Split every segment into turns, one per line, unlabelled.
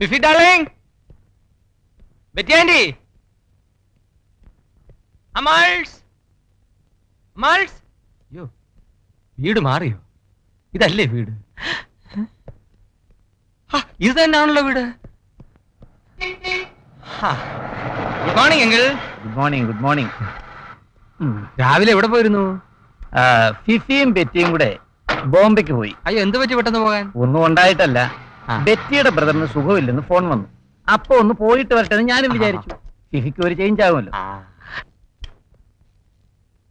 Fifi darling Betty aunty അമാൾസ് അമാൾസ് അയ്യോ വീട് മാറിയോ? ഇതല്ലേ വീട്? ഇത് തന്നെയാണല്ലോ വീട്. ഗുഡ് മോർണിംഗ് എങ്കിൽ
ഗുഡ് മോർണിംഗ് ഗുഡ് മോർണിംഗ്
രാവിലെ എവിടെ പോയിരുന്നു?
ഫിഫിയും ബെറ്റിയും കൂടെ ബോംബെക്ക് പോയി.
അയ്യോ എന്ത് പറ്റി പെട്ടെന്ന് പോകാൻ?
ഒന്നും ഉണ്ടായിട്ടല്ല. ബെറ്റിയുടെ ബ്രദറിന് സുഖമില്ലെന്ന് ഫോൺ വന്നു. അപ്പൊ ഒന്ന് പോയിട്ട് വരട്ടെ ഞാനും വിചാരിച്ചു. ഫിഫിക്ക് ഒരു ചേഞ്ച് ആകുമല്ലോ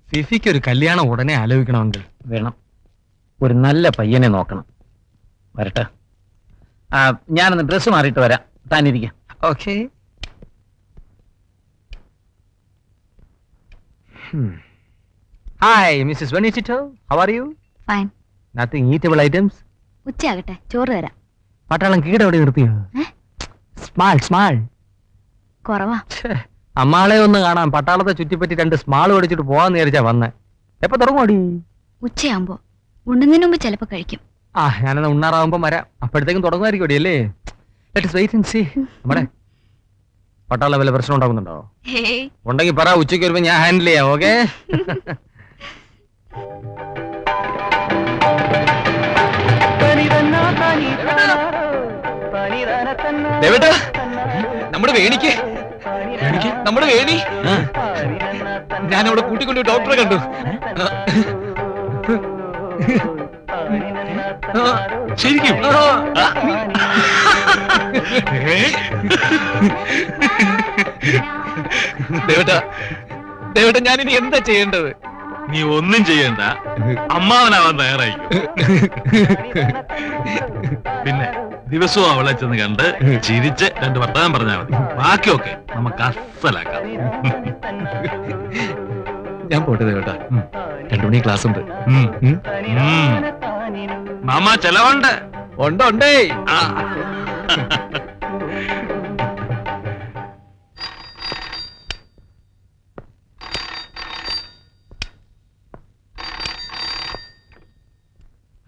ഫിഫിക്ക് ഒരു കല്യാണം ഉടനെ ആലോചിക്കണമെങ്കിൽ.
വേണം. ഒരു നല്ല പയ്യനെ നോക്കണം. വരട്ടെ. ആ ഞാനൊന്ന് ഡ്രസ്സ് മാറിയിട്ട് വരാം. താനിരിക്കാം.
Okay. Hi Mrs വെണിച്ചിട്ടോ how are you
fine
nothing eatable items
ഉച്ചയാകട്ടെ. ചോറ് തരാം.
പട്ടാളം കീടവിടെ നിർത്തിയോ? സ്മാൾ സ്മാൾ
കുറവാ.
അമ്മാളെ ഒന്ന് കാണാൻ പട്ടാളത്തെ ചുറ്റിപ്പറ്റി രണ്ട് സ്മാൾ ഓടിച്ചിട്ട് പോവാന്ന് വിചാരിച്ചാ വന്നേ. എപ്പൊ തുടങ്ങുമോടി
ഉച്ചയാകുമ്പോ ഉണ്ണുന്നതിന് മുമ്പ് ചിലപ്പോ കഴിക്കും.
ആ ഞാനെന്നാ ഉണ്ണാറാവുമ്പോ വരാം. അപ്പോഴത്തേക്കും തുടങ്ങുമായിരിക്കും അല്ലേ ലെറ്റ്സ് വെയിറ്റ് ആൻഡ് സീ നമ്മുടെ പട്ടാള വല്ല പ്രശ്നം ഉണ്ടാകുന്നുണ്ടോ? ഉണ്ടെങ്കിൽ പറ ഉച്ചയ്ക്ക് വരുമ്പോ ഞാൻ ഹാൻഡിൽ ചെയ്യാം ഓക്കെ ദേവേട്ടാ നമ്മുടെ വേണിക്ക്. നമ്മുടെ വേണി. ഞാൻ അവിടെ കൂട്ടിക്കൊണ്ട് ഡോക്ടറെ കണ്ടു. ശരിക്കും? ദേവേട്ടാ ദേവേട്ടാ ഞാൻ ഇനി എന്താ ചെയ്യേണ്ടത്?
നീ ഒന്നും ചെയ്യണ്ട. അമ്മാവനാവാൻ തയ്യാറായി പിന്നെ? ദിവസവും അവളെ ചെന്ന് കണ്ട് ചിരിച്ച് രണ്ട് വർത്തമാനം പറഞ്ഞാൽ മതി. ബാക്കിയൊക്കെ നമുക്ക് അസലാക്കാം.
ഞാൻ പോട്ടെ കേട്ടാ. രണ്ടു മണി ക്ലാസ് ഉണ്ട്.
മാമ ചെലവുണ്ട്.
ഉണ്ട് ഉണ്ടേ.
ആ.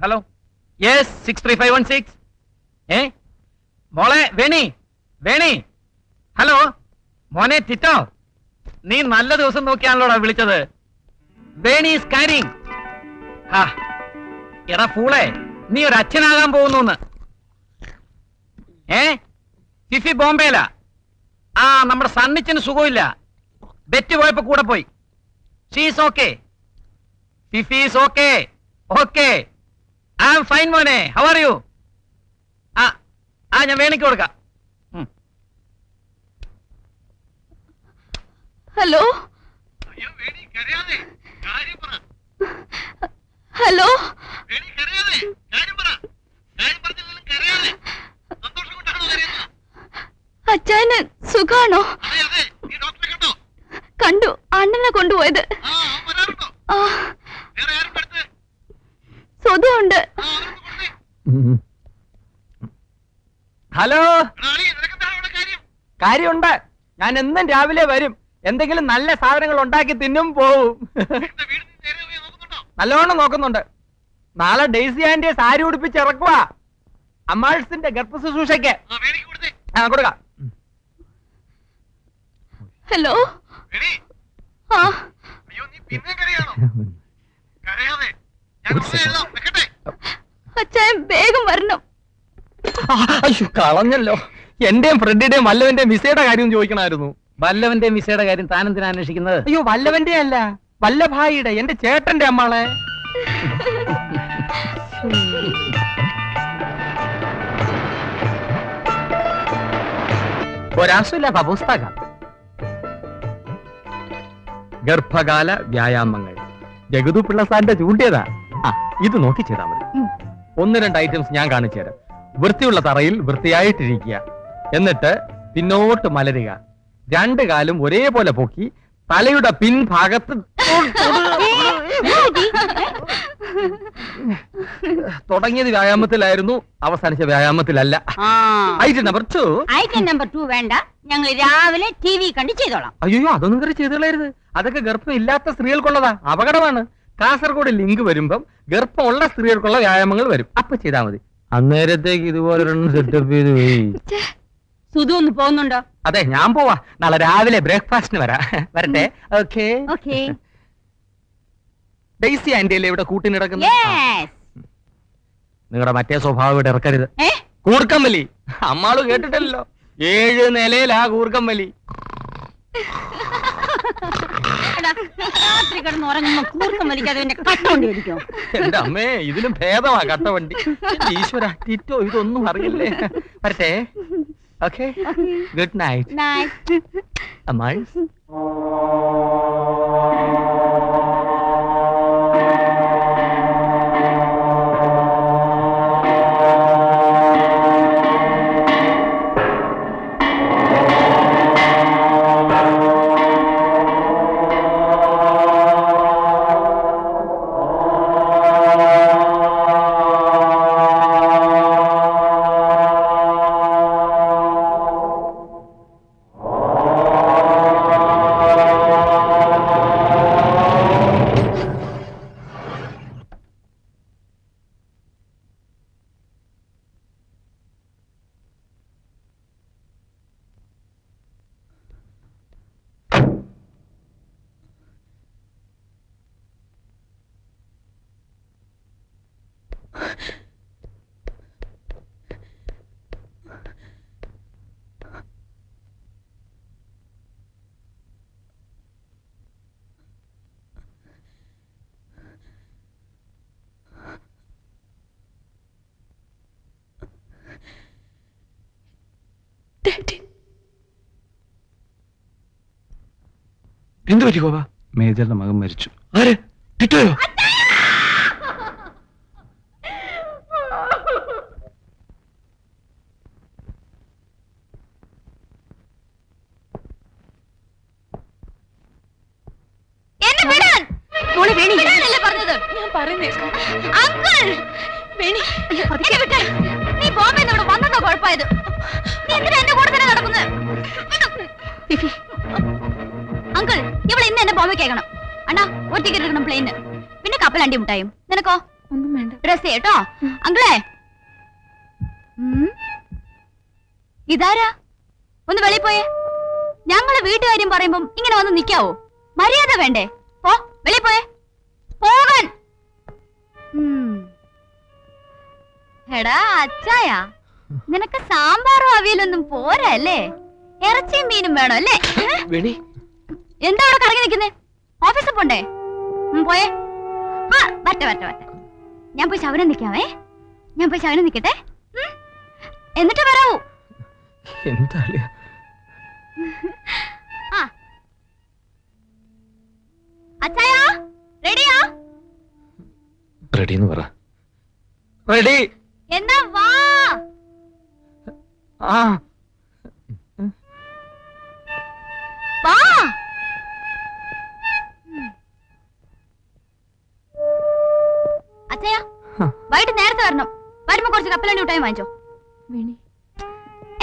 Hello yes six three five one six ഏ? മോളെ വേണി വേണി. ഹലോ മോനെ ടിറ്റോ നീ നല്ല ദിവസം നോക്കിയാണല്ലോടാ വിളിച്ചത്. വേണി ഈസ് കാരിങ് ആ എടാ ഫൂളെ നീ ഒരു അച്ഛനാകാൻ പോകുന്നു ഏ? ഫിഫി ബോംബേല ആ നമ്മുടെ സണ്ണിച്ചിന് സുഖമില്ല. ബെറ്റ് പോയപ്പോ കൂടെ പോയി. She's okay Fifi is okay okay I am fine മോനെ. ഹൗ ആർ യു ആ ഞാൻ വേണിക്ക് കൊടുക്കാം.
ഹലോ? ഹലോ? അച്ചാന് സുഖാണോ? കണ്ടു? അണ്ണനെ കൊണ്ടുപോയത്. ആ സ്വതമുണ്ട്
ഹലോ? കാര്യമുണ്ട്. ഞാൻ എന്നും രാവിലെ വരും. എന്തെങ്കിലും നല്ല സാധനങ്ങൾ ഉണ്ടാക്കി തിന്നും പോവും. നല്ലോണം നോക്കുന്നുണ്ട്. നാളെ ഡെയ്സി ആന്റിയെ സാരി ഉടുപ്പിച്ച് ഇറക്കുക അമ്മാൾസിന്റെ ഗർഭശുശ്രൂഷയ്ക്ക്. ആ കൊടുക്കാം.
ഹലോ? ആ. അച്ഛൻ വേഗം വരണം.
അയ്യോ കളഞ്ഞല്ലോ. എന്റെയും ഫ്രണ്ടിന്റെയും വല്ലവന്റെ വിസയുടെ കാര്യം ചോദിക്കണമായിരുന്നു.
വല്ലവന്റെ വിസയുടെ കാര്യം താൻ എന്തിനാ അന്വേഷിക്കുന്നത്?
അയ്യോ വല്ലവന്റെ അല്ല. വല്ലഭായിയുടെ എന്റെ ചേട്ടന്റെ അമ്മാളെ. ഒരാസുലഭ പുസ്തകം ഗർഭകാല വ്യായാമങ്ങൾ. ജഗതു പിള്ളസാറിന്റെ ചൂണ്ടിയതാ. ആ ഇത് നോക്കി ചെയ്താൽ മതി. ഒന്ന് രണ്ട് ഐറ്റംസ് ഞാൻ കാണിച്ചു തരാം വൃത്തിയുള്ള തറയിൽ വൃത്തിയായിട്ടിരിക്കുക. എന്നിട്ട് പിന്നോട്ട് മലരുക. രണ്ട് കാലും ഒരേപോലെ പൊക്കി തലയുടെ പിൻഭാഗത്ത് തുടങ്ങിയത് വ്യായാമത്തിലായിരുന്നു. അവസാനിച്ച വ്യായാമത്തിലല്ല. Item number two
item number two വേണ്ട. ഞങ്ങൾ രാവിലെ ടി വി കണ്ട് ചെയ്തോളാം.
അയ്യോ അതൊന്നും കയറി ചെയ്തോളരുത് അതൊക്കെ ഗർഭം ഇല്ലാത്ത സ്ത്രീകൾക്കുള്ളതാ. അപകടമാണ്. കാസർഗോഡ് ലിങ്ക് വരുമ്പം ഗർഭമുള്ള സ്ത്രീകൾക്കുള്ള വ്യായാമങ്ങൾ വരും. അപ്പൊ ചെയ്താൽ മതി. അന്നേരത്തേക്ക് ഇതുപോലെ സെറ്റപ്പ് ചെയ്ത് പോയി.
സുധു ഒന്ന് പോകുന്നുണ്ടോ?
അതെ ഞാൻ പോവാ. നാളെ രാവിലെ ബ്രേക്ക്ഫാസ്റ്റിന് വരാ. വരട്ടെ? ഓക്കെ
ഓക്കേ
ഡെയ്സി ആന്റി അല്ലേ ഇവിടെ കൂട്ടിന് കിടക്കുന്നത്? നിങ്ങളുടെ മറ്റേ സ്വഭാവം ഇവിടെ ഇറക്കരുത്.
ഏ?
കൂർക്കം വലി അമ്മാൾ കേട്ടിട്ടല്ലോ. ഏഴ് നിലയിലാ കൂർക്കം വലി
രാത്രി കിടന്ന് ഉറങ്ങുമ്പോ കൂർക്കം വലിക്കാതെ എന്റെ കട്ടുകൊണ്ട് വലിക്കോ?
എന്റെ അമ്മേ ഇതിലും ഭേദമാ കട്ടവണ്ടി. എന്റെ ഈശ്വര ടിറ്റോ ഇതൊന്നും അറിയില്ലേ? വരട്ടെ. ഓക്കെ ഗുഡ് നൈറ്റ്
നൈറ്റ്
അമ്മാൾ
എന്ത് പറ്റി ഗോപ?
മേജറുടെ മകൻ മരിച്ചു.
ആര്? ടിറ്റോയോ
എന്നെ വിടാൻ! മോളെ വേണി. വിടാനല്ലേ പറഞ്ഞത്? ഞാൻ പറയുന്നേ അങ്കിൾ! വേണി. എന്നെ വിട്ടേ നീ ബോംബെ വന്നതോ കുഴപ്പമായത്? നീ എന്തിനാ എന്റെ കൂടെ തന്നെ നടക്കുന്നത് ടിക്കറ്റ് എടുക്കണം പ്ലെയിന് പിന്നെ കപ്പലണ്ടി മുട്ടായും. നിനക്കോ? ഒന്നും വേണ്ട. ഡ്രസ് കേട്ടോ അങ്കിളേ. ഇതാരാ? ഒന്ന് വെളിയിൽ പോയേ. ഞങ്ങൾ വീട്ടുകാര്യം പറയുമ്പം ഇങ്ങനെ വന്ന് നിക്കാവോ? മര്യാദ വേണ്ടേ? പോ വെളിയിൽ പോയേ. പോകാൻ. എടാ അച്ചായ. നിനക്ക് സാമ്പാറും അവിയലൊന്നും പോരാ അല്ലേ? ഇറച്ചിയും മീനും വേണം അല്ലേ?
വെണി
എന്താ അവിടെ കറങ്ങി നിൽക്കുന്നേ ഓഫീസിൽ പോണ്ടേ? പോയേ. ആ വരട്ടെ വരട്ടെ വരട്ടെ. ഞാൻ പോയി ശവനം നിൽക്കാവേ. ഞാൻ പോയി ശവനം നിൽക്കട്ടെ. എന്നിട്ട് വരാവൂ.
എന്താ
ആ. അച്ചായ റെഡിയാ?
റെഡി എന്ന് പറ.
റെഡി.
എന്നാ വാ.
ആ.
വൈകിട്ട് നേരത്തെ വരണം. വരുമ്പോ കുറച്ച് കപ്പലണ്ടി മിഠായി വാങ്ങിച്ചോ.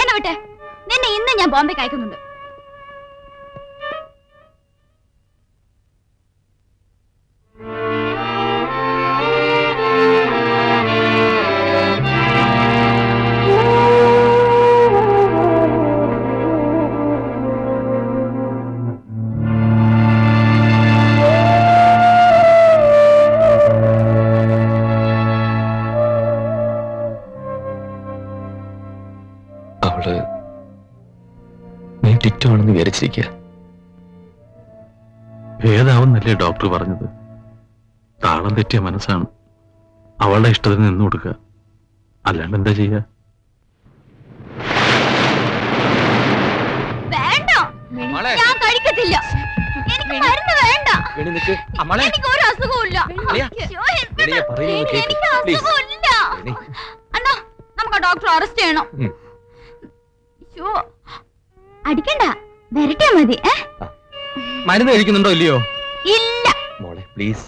എന്നെ വിട്ടെ? നിന്നെ ഇന്ന് ഞാൻ ബോംബെക്ക് അയക്കുന്നുണ്ട്.
വിചാരിച്ചിരിക്കുക ഭേദാവുന്നല്ലേ ഡോക്ടർ പറഞ്ഞത്? താളം തെറ്റിയ മനസ്സാണ്. അവളുടെ ഇഷ്ടത്തിന് നിന്നു കൊടുക്കുക. അല്ലാണ്ട് എന്താ ചെയ്യുക?
വേണ്ട.
മോളെ.
ഞാൻ കഴിക്കത്തില്ല. എനിക്ക് മരുന്ന് വേണ്ട.
വെണി നിക്ക്. അമ്മളെ
എനിക്ക് ഒരു അസുഖവും ഇല്ല
വെളിയാ.
അയ്യോ, എന്ത്
വെളിയാ, പറയുന്നത് കേക്ക്.
എനിക്ക്
Please.
അസുഖമില്ല
വെണി.
അണ്ണാ നമുക്ക് ഡോക്ടർ അറസ്റ്റ് ചെയ്യണം. അയ്യോ, അടിക്കണ്ട. വരട്ടെ മതി?
മരുന്ന് കഴിക്കുന്നുണ്ടോ ഇല്ലയോ?
ഇല്ല.
മോളെ പ്ലീസ്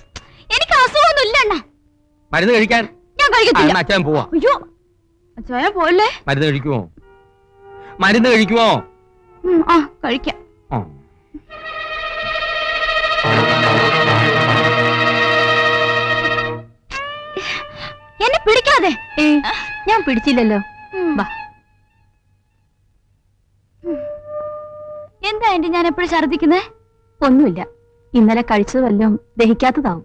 എനിക്ക് അസുഖമൊന്നും ഇല്ല അണ്ണാ.
മരുന്ന് കഴിക്കാൻ?
ഞാൻ കഴിക്കത്തില്ല.
അച്ഛൻ പോവാ.
അയ്യോ അച്ഛായ പോലെ
മരുന്ന് കഴിക്കുമോ മരുന്ന് കഴിക്കുമോ
ആ കഴിക്കാം. എന്നെ പിടിക്കാതെ.
ഞാൻ പിടിച്ചില്ലല്ലോ.
വാ.
എന്താ ആന്റി ഞാൻ എപ്പോഴും ഛർദിക്കുന്നേ
ഒന്നുമില്ല. ഇന്നലെ കഴിച്ചത് വല്ലതും ദഹിക്കാത്തതാവും.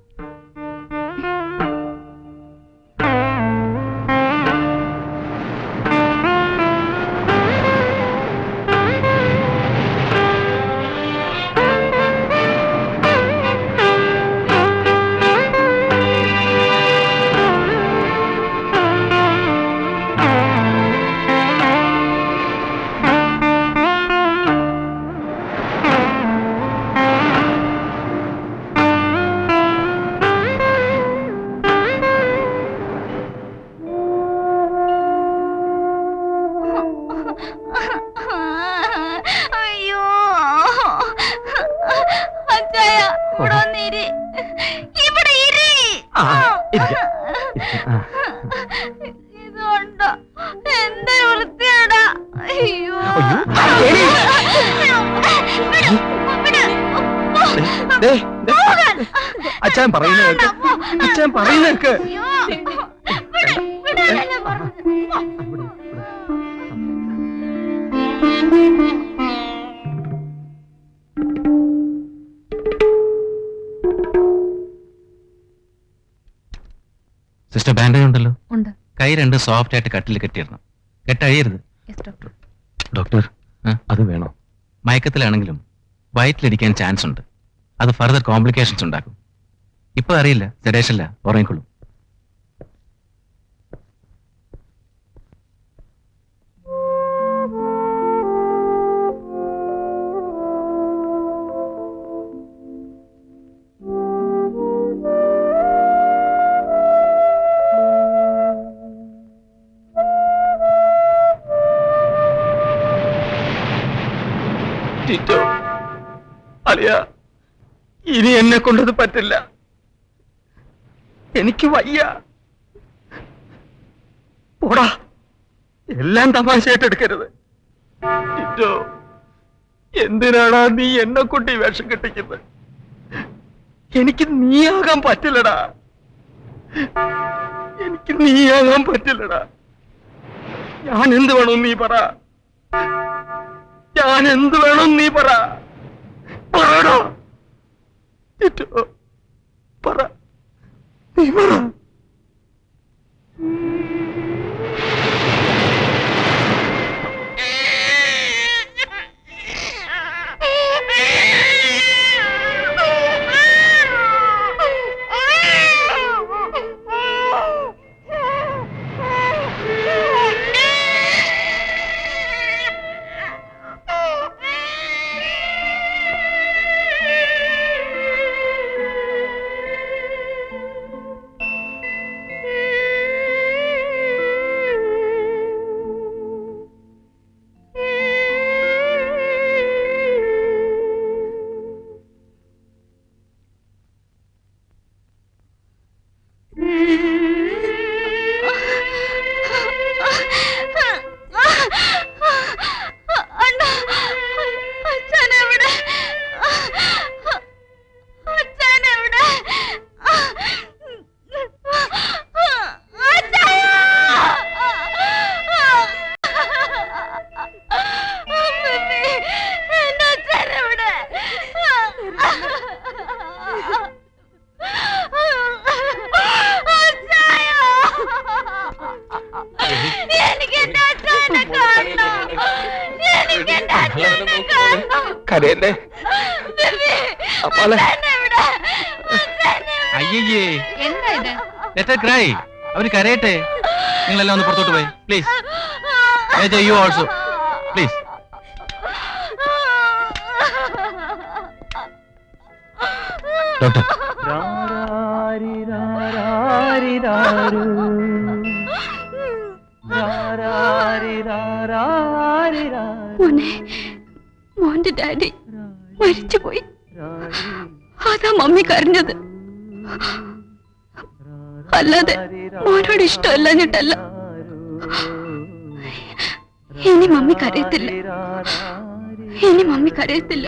അച്ഛൻ പറയുന്ന കേക്ക്. അച്ഛൻ പറയുന്ന കേക്ക്.
അയ്യോ. വിട്, വിടാനാ ഞാൻ
സിസ്റ്റർ ബാൻഡേജ് ഉണ്ടല്ലോ?
ഉണ്ട്.
കൈ രണ്ട് സോഫ്റ്റ് ആയിട്ട് കട്ടിൽ കെട്ടിയിരുന്നു കെട്ടഴിയരുത്.
ഡോക്ടർ?
അത് വേണോ?
മയക്കത്തിലാണെങ്കിലും വയറ്റിലിരിക്കാൻ ചാൻസ് ഉണ്ട്. അത് ഫർദർ കോംപ്ലിക്കേഷൻസ് ഉണ്ടാക്കും. ഇപ്പൊ അറിയില്ല. ജഡേഷല്ല ഉറങ്ങിക്കൊള്ളും
ഇനി എന്നെ കൊണ്ടത് പറ്റില്ല. എനിക്ക് വയ്യ. പോടാ. എല്ലാം തമാശയായിട്ട് എടുക്കരുത്. എന്തിനാടാ നീ എന്നെ കൊണ്ട് ഈ വേഷം കെട്ടിക്കുന്നത്? എനിക്ക് നീയാകാൻ പറ്റില്ലടാ. എനിക്ക് നീയാകാൻ പറ്റില്ലടാ. ഞാൻ എന്ത് വേണം നീ പറ. ഞാൻ എന്ത് വേണം നീ പറ. പറയടാ കരയല്ലേ?
ബേബി,
അയ്യേ
എന്താ ഇത്?
ലെറ്റർ ക്രൈ അവർ കരയട്ടെ. നിങ്ങളെല്ലാം ഒന്ന് പുറത്തോട്ട് പോയി. Please you also please doctor.
Daddy മരിച്ചുപോയി. അതാ മമ്മി കരഞ്ഞത്. അല്ലാതെ മോനോട് ഇഷ്ടമല്ലഞ്ഞിട്ടല്ല. ഇനി മമ്മി കരയത്തില്ല. ഇനി മമ്മി കരയത്തില്ല.